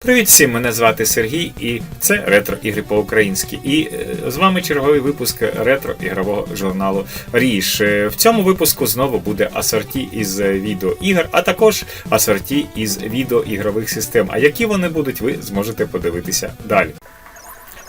Привіт всім, мене звати Сергій, і це ретро ігри по-українськи. І е, з вами черговий випуск ретро ігрового журналу Ріш. Е, В цьому випуску знову буде асорті із е, відеоігр, а також асорті із відеоігрових систем. А які вони будуть, ви зможете подивитися далі.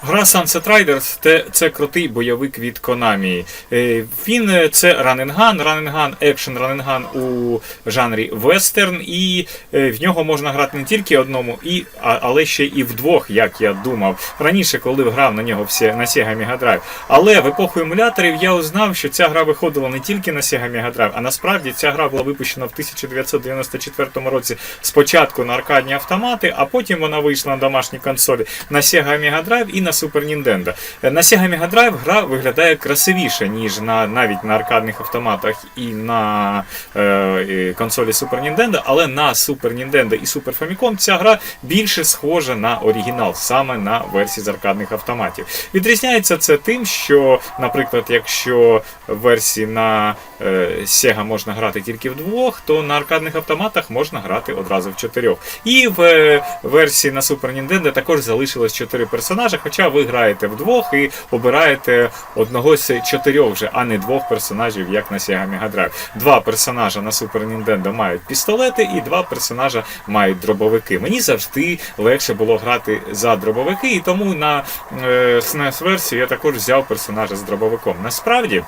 Гра Sunset Riders це, це крутий бойовик від Konami. Е, Він е, це раненган, раненган, екшен раненган у жанрі вестерн, і е, в нього можна грати не тільки одному, і, але ще і вдвох, як я думав. Раніше, коли грав на нього всі, на Sega Mega Drive. Але в епоху емуляторів я узнав, що ця гра виходила не тільки на Sega Mega Drive, а насправді ця гра була випущена в 1994 році спочатку на аркадні автомати, а потім вона вийшла на домашні консолі на Sega Mega Drive і на Super Nintendo. Е, На Sega Mega Drive гра виглядає красивіше, ніж на навіть на аркадних автоматах і на е, консолі Super Nintendo, але на Super Nintendo і Super Famicom ця гра більше схожа на оригінал, саме на версії з аркадних автоматів. Відрізняється це тим, що, наприклад, якщо версії на е, Sega можна грати тільки вдвох, то на аркадних автоматах можна грати одразу в чотирьох. І в е, версії на Super Nintendo також залишилось чотири персонажі, хоча ви граєте вдвох і обираєте одного з чотирьох вже, а не двох персонажів, як на Sega Mega Drive. Два персонажа на Super Nintendo мають пістолети, і два персонажа мають дробовики. Мені завжди легше було грати за дробовики, і тому на е, SNES-версії я також взяв персонажа з дробовиком. Насправді.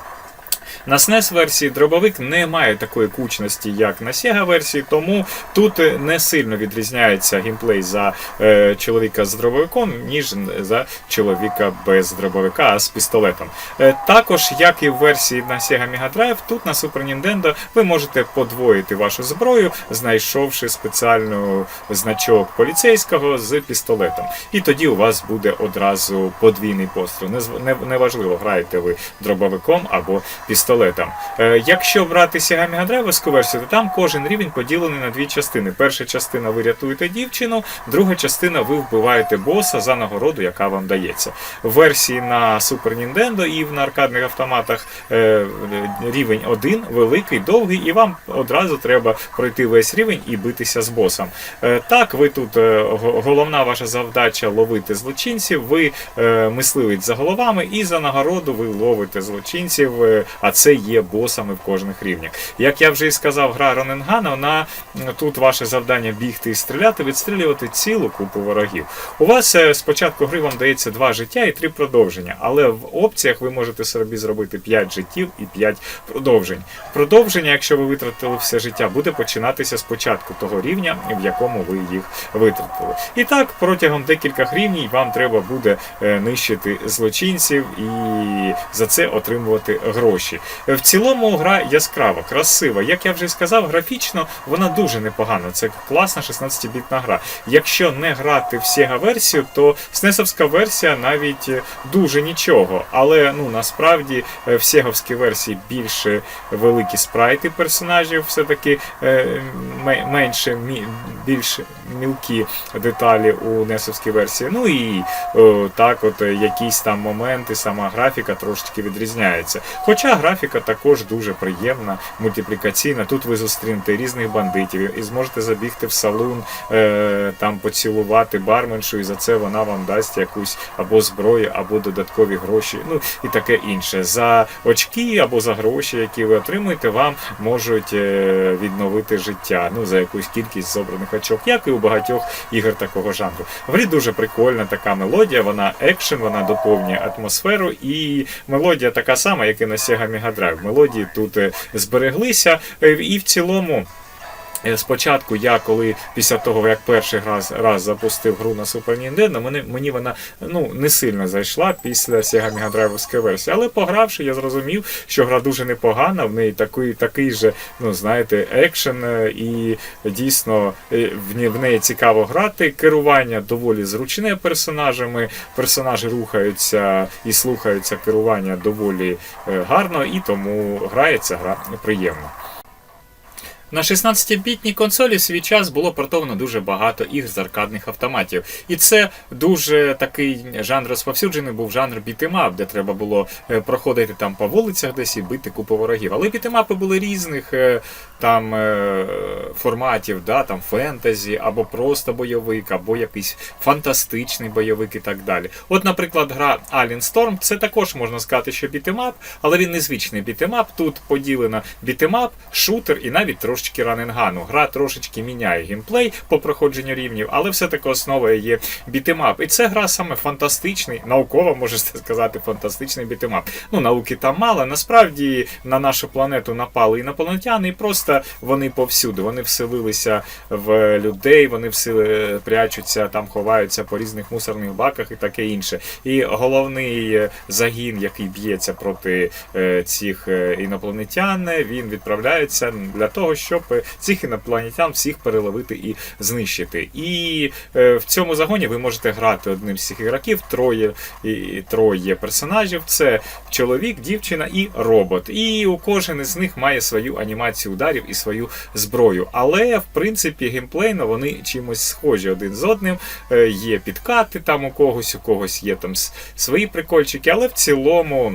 На SNES версії дробовик не має такої кучності, як на Sega версії, тому тут е, не сильно відрізняється геймплей за е, чоловіка з дробовиком, ніж за чоловіка без дробовика, а з пістолетом. Е, також, як і в версії на Sega Mega Drive, тут на Super Nintendo ви можете подвоїти вашу зброю, знайшовши спеціальну значок поліцейського з пістолетом. І тоді у вас буде одразу подвійний постріл. Незв- не- Неважливо, граєте ви дробовиком або пістолетом. Е, якщо брати Sega Mega Drive версію, то там кожен рівень поділений на дві частини. Перша частина ви рятуєте дівчину, друга частина ви вбиваєте боса за нагороду, яка вам дається. В версії на Super Nintendo і на аркадних автоматах е, рівень один, великий, довгий, і вам одразу треба пройти весь рівень і битися з босом. Е, так, ви тут головна ваша завдача ловити злочинців, ви мисливець за головами, і за нагороду ви ловите злочинців, а це є босами в кожних рівнях. Як я вже і сказав, гра Роненгана, вона тут ваше завдання бігти і стріляти, відстрілювати цілу купу ворогів. У вас е, спочатку гри вам дається два життя і три продовження, але в опціях ви можете собі зробити 5 життів і 5 продовжень. Продовження, якщо ви витратили все життя, буде починатися з початку того рівня, в якому ви їх витратили. І так, протягом декількох рівнів вам треба буде е, нищити злочинців і за це отримувати гроші. В цілому гра яскрава, красива. Як я вже сказав, графічно вона дуже непогана. Це класна 16-бітна гра. Якщо не грати в Sega версію, то снесовська версія навіть е, дуже нічого. Але ну насправді е, в сеговській версії більше великі спрайти персонажів, все-таки е, менше більш мілкі деталі у несовській версії. Ну і так, от якісь там моменти, сама графіка трошечки відрізняється. Хоча графіка також дуже приємна, мультиплікаційна. Тут ви зустрінете різних бандитів і зможете забігти в салон, е, там поцілувати барменшу, і за це вона вам дасть якусь або зброю, або додаткові гроші, ну і таке інше. За очки або за гроші, які ви отримуєте, вам можуть е, відновити життя. Ну за якусь кількість зобраних очок, як і у багатьох ігор такого жанру. В грі дуже прикольна така мелодія, вона екшен, вона доповнює атмосферу, і мелодія така сама, як і на Sega Mega Drive. Мелодії тут е, збереглися, е, і в цілому. Е, Спочатку я, коли після того, як перший раз, раз запустив гру на Super Nintendo, мені, мені вона ну, не сильно зайшла після Sega Mega Drive версії. Але погравши, я зрозумів, що гра дуже непогана, в неї такий, такий же, ну знаєте, екшен, е, і дійсно е, в не- в неї цікаво грати. Керування доволі зручне персонажами. Персонажі рухаються і слухаються керування доволі гарно, і тому грається гра приємно. На 16-бітній консолі в свій час було портовано дуже багато ігр з аркадних автоматів. І це дуже такий жанр розповсюджений був жанр бітемап, де треба було е, проходити там по вулицях десь і бити купу ворогів. Але бітемапи були різних е, там е, форматів, да, там фентезі, або просто бойовик, або якийсь фантастичний бойовик і так далі. От, наприклад, гра Alien Storm, це також можна сказати, що бітемап, але він незвичний бітемап. Тут поділено бітемап, шутер і навіть трошечки раненгану. Гра трошечки міняє геймплей по проходженню рівнів, але все-таки основою є бітемап. І це гра саме фантастичний, науково можете сказати, фантастичний бітемап. Ну, науки там мало. Насправді на нашу планету напали інопланетяни, і просто вони повсюди. Вони вселилися в людей, вони все прячуться, там ховаються по різних мусорних баках і таке інше. І головний е, загін, який б'ється проти е, цих е, інопланетян, він відправляється для того, щоб цих інопланетян всіх переловити і знищити. І в цьому загоні ви можете грати одним з цих ігроків, троє і троє персонажів. Це чоловік, дівчина і робот. І у кожен із них має свою анімацію ударів і свою зброю. Але в принципі геймплейно вони чимось схожі один з одним. Е, Є підкати там у когось, у когось є там свої прикольчики, але в цілому.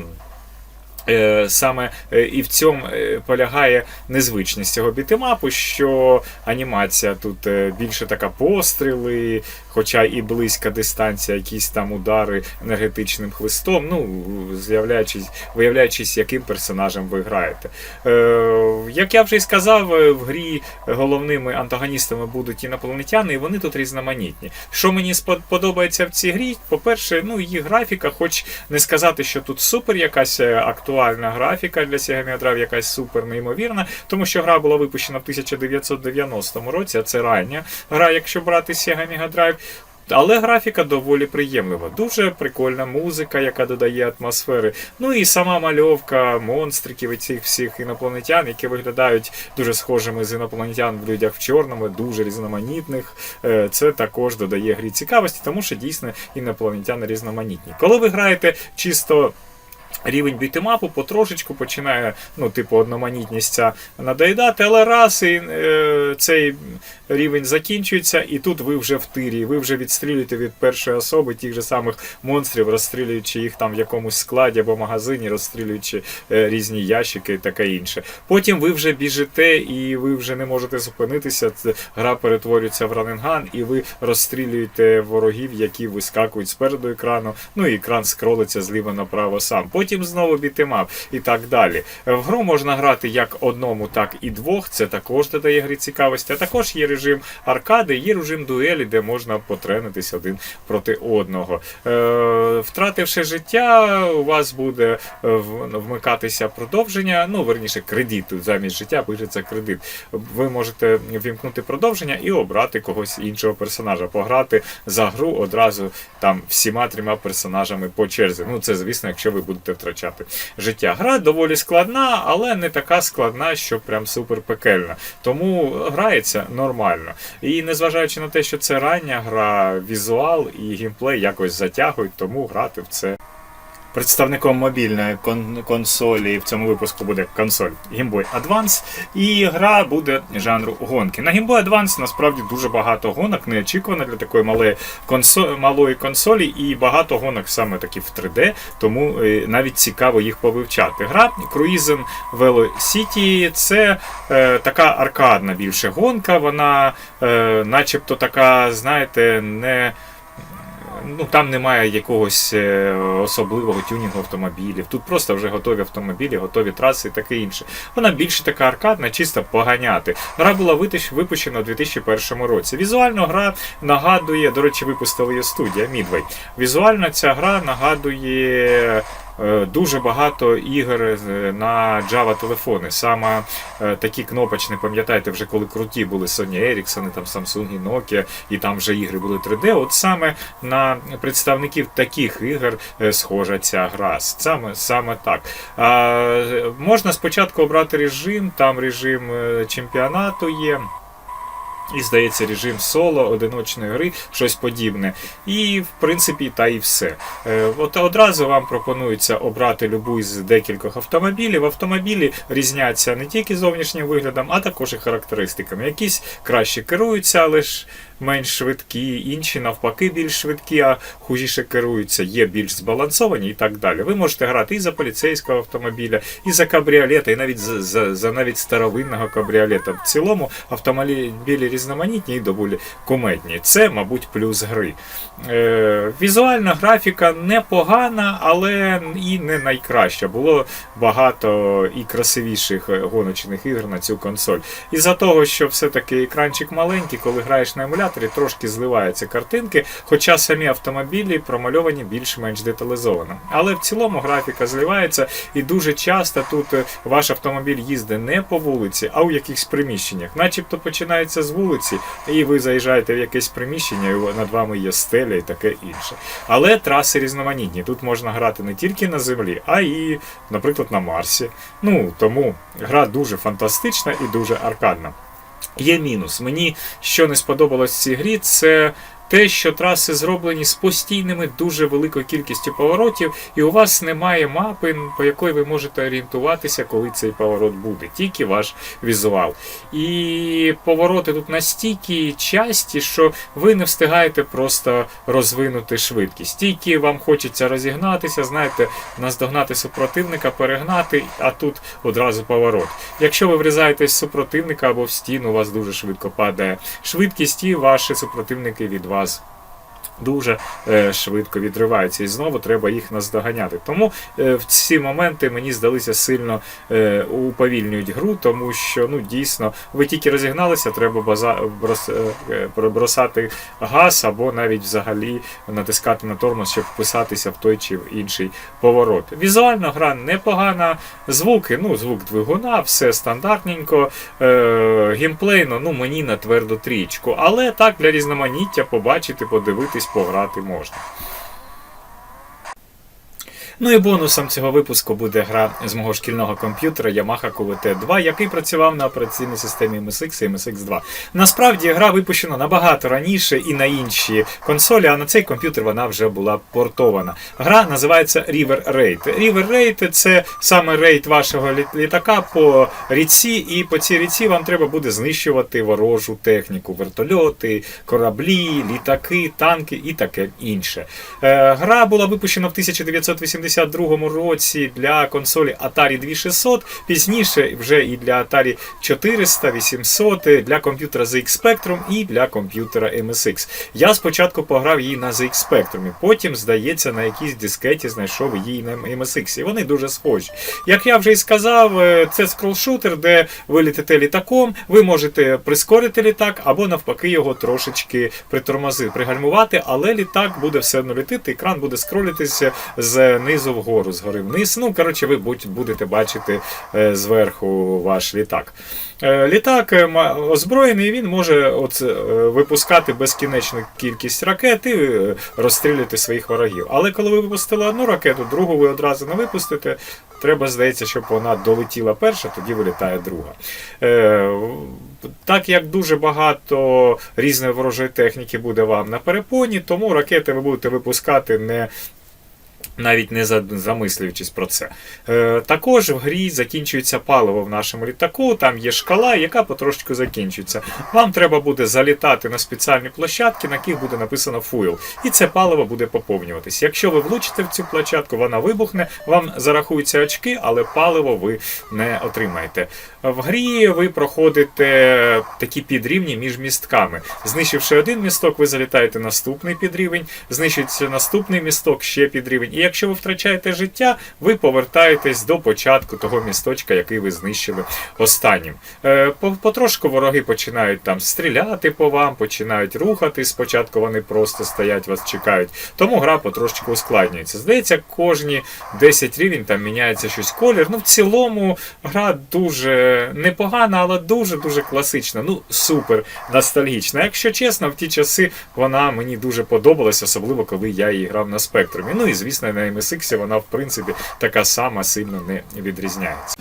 Е, Саме е, і в цьому е, полягає незвичність цього бітемапу, що анімація тут більше така постріли, хоча і близька дистанція, якісь там удари енергетичним хлистом, ну, з'являючись, виявляючись, яким персонажем ви граєте. Як я вже і сказав, в грі головними антагоністами будуть інопланетяни, і вони тут різноманітні. Що мені подобається в цій грі, по-перше, ну, її графіка, хоч не сказати, що тут супер якась е, актуальна графіка для Sega Mega Drive, якась супер неймовірна, тому що гра була випущена в 1990 році, а це рання гра, якщо брати Sega Mega Drive. Але графіка доволі приємлива. Дуже прикольна музика, яка додає атмосфери. Ну і сама мальовка монстриків і цих всіх інопланетян, які виглядають дуже схожими з інопланетян в людях в чорному, дуже різноманітних. Е, Це також додає грі цікавості, тому що дійсно інопланетяни різноманітні. Коли ви граєте чисто. Рівень бітемапу потрошечку починає, ну, типу, одноманітність надоїдати, але раз і е, цей рівень закінчується, і тут ви вже в тирі, ви вже відстрілюєте від першої особи тих же самих монстрів, розстрілюючи їх там в якомусь складі або магазині, розстрілюючи е, різні ящики і таке інше. Потім ви вже біжите і ви вже не можете зупинитися. Гра перетворюється в раненган, і ви розстрілюєте ворогів, які вискакують спереду екрану. Ну і екран скролиться зліва направо сам. Потім знову бітемап і так далі. В гру можна грати як одному, так і двох. Це також додає грі цікавості. А також є режим аркади, є режим дуелі, де можна потренитись один проти одного. Е, втративши життя, у вас буде е, вмикатися продовження. Ну, верніше, кредит. Замість життя пишеться кредит. Ви можете вімкнути продовження і обрати когось іншого персонажа, пограти за гру одразу там всіма трьома персонажами по черзі. Ну, це звісно, якщо ви будете втрачати життя. Гра доволі складна, але не така складна, що прям супер пекельна. Тому грається нормально. І незважаючи на те, що це рання гра, візуал і геймплей якось затягують, тому грати в це. Представником мобільної кон- консолі. В цьому випуску буде консоль Game Boy Advance, і гра буде жанру гонки. На Game Boy Advance насправді дуже багато гонок, неочікувано для такої малої, консо- малої консолі, і багато гонок саме таки в 3D, тому е, навіть цікаво їх повивчати. Гра Cruisin Velocity це е, така аркадна більше гонка, вона е, начебто така, знаєте, не ну там немає якогось е, особливого тюнінгу автомобілів. Тут просто вже готові автомобілі, готові траси і таке інше. Вона більше така аркадна, чисто поганяти. Гра була випущена у 2001 році. Візуально гра нагадує, до речі, випустила її студія Midway. Візуально ця гра нагадує. Е, Дуже багато ігор е, на Java телефони. Саме е, такі кнопочні, пам'ятаєте, вже коли круті були Sony Ericsson, там Samsung і Nokia, і там вже ігри були 3D. От саме на представників таких ігор схожа ця гра. Саме, саме так. Можна спочатку обрати режим, там режим чемпіонату є. І, здається, режим соло, одиночної гри, щось подібне. І, в принципі, та і все. Е, От одразу вам пропонується обрати любу з декількох автомобілів. Автомобілі різняться не тільки зовнішнім виглядом, а також і характеристиками. Якісь краще керуються, але ж менш швидкі, інші навпаки більш швидкі, а хужіше керуються, є більш збалансовані і так далі. Ви можете грати і за поліцейського автомобіля, і за кабріолета, і навіть за, за, за навіть старовинного кабріолета. В цілому автомобілі різноманітні і доволі кумедні. Це, мабуть, плюс гри. Е, візуальна графіка непогана, але і не найкраща. Було багато і красивіших е, гоночних ігор на цю консоль. Із-за того, що все-таки екранчик маленький, коли граєш на емуляторі, трошки зливаються картинки, хоча самі автомобілі промальовані більш-менш деталізовано. Але в цілому графіка зливається, і дуже часто тут е, ваш автомобіль їздить не по вулиці, а у якихось приміщеннях. Начебто починається з вулиці, і ви заїжджаєте в якесь приміщення, і над вами є стеля і таке інше. Але траси різноманітні. Тут можна грати не тільки на землі, а і, наприклад, на Марсі. Ну тому гра дуже фантастична і дуже аркадна. Є мінус. Мені що не сподобалось в цій грі, це те, що траси зроблені з постійними дуже великою кількістю поворотів, і у вас немає мапи, по якої ви можете орієнтуватися, коли цей поворот буде, тільки ваш візуал. І повороти тут настільки часті, що ви не встигаєте просто розвинути швидкість. Тільки вам хочеться розігнатися, знаєте, наздогнати супротивника, перегнати, а тут одразу поворот. Якщо ви врізаєтесь в супротивника або в стіну, у вас дуже швидко падає швидкість, і ваші супротивники від вас was. Дуже е, швидко відриваються, і знову треба їх наздоганяти. Тому е, в ці моменти мені здалися сильно е, уповільнюють гру, тому що ну дійсно ви тільки розігналися, треба база, брос, бросати газ або навіть взагалі натискати на тормоз, щоб вписатися в той чи в інший поворот. Візуально гра непогана, звуки, ну звук двигуна, все стандартненько, геймплейно, ну мені на тверду трічку. Але так для різноманіття побачити, подивитись, пограти можна. Ну і бонусом цього випуску буде гра з мого шкільного комп'ютера Yamaha QVT 2, який працював на операційній системі MSX і MSX 2. Насправді гра випущена набагато раніше і на інші консолі, а на цей комп'ютер вона вже була портована. Гра називається River Raid. River Raid – це саме рейд вашого літака по ріці, і по цій ріці вам треба буде знищувати ворожу техніку, вертольоти, кораблі, літаки, танки і таке інше. Е, Гра була випущена в 1982 році для консолі Atari 2600, пізніше вже і для Atari 400, 800, для комп'ютера ZX Spectrum і для комп'ютера MSX. Я спочатку пограв її на ZX Spectrum, потім, здається, на якійсь дискеті знайшов її на MSX. І вони дуже схожі. Як я вже і сказав, е, це скролшутер, де ви літите літаком, ви можете прискорити літак або навпаки його трошечки притормозити, пригальмувати, але літак буде все одно літити, екран буде скролитися з низу вгору, згори вниз. Ну, коротше, ви будете бачити е, зверху ваш літак. Е, Літак е, озброєний, він може от, випускати безкінечну кількість ракет і розстрілювати своїх ворогів. Але коли ви випустили одну ракету, другу ви одразу не випустите. Треба, здається, щоб вона долетіла перша, тоді вилітає друга. Так як дуже багато різної ворожої техніки буде вам на перепоні, тому ракети ви будете випускати не навіть не замислюючись про це. Е, також в грі закінчується паливо в нашому літаку, там є шкала, яка потрошечку закінчується. Вам треба буде залітати на спеціальні площадки, на яких буде написано fuel. І це паливо буде поповнюватись. Якщо ви влучите в цю площадку, вона вибухне, вам зарахуються очки, але паливо ви не отримаєте. В грі ви проходите такі підрівні між містками. Знищивши один місток, ви залітаєте наступний підрівень, знищується наступний місток, ще підрівень. І якщо ви втрачаєте життя, ви повертаєтесь до початку того місточка, який ви знищили останнім. Е, Потрошку вороги починають там стріляти по вам, починають рухати. Спочатку вони просто стоять, вас чекають. Тому гра потрошечку ускладнюється. Здається, кожні 10 рівень там міняється щось колір. Ну, в цілому гра дуже непогана, але дуже-дуже класична. Ну, супер ностальгічна. Якщо чесно, в ті часи вона мені дуже подобалась, особливо коли я її грав на спектрумі. Ну і звісно, на MSX вона, в принципі, така сама сильно не відрізняється.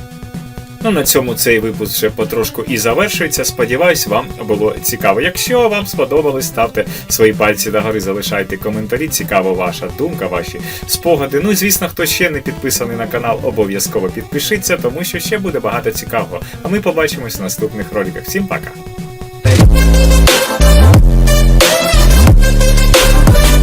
Ну, на цьому цей випуск вже потрошку і завершується. Сподіваюсь, вам було цікаво. Якщо вам сподобалось, ставте свої пальці догори, залишайте коментарі. Цікава ваша думка, ваші спогади. Ну звісно, хто ще не підписаний на канал, обов'язково підпишіться, тому що ще буде багато цікавого. А ми побачимось в наступних роликах. Всім пока!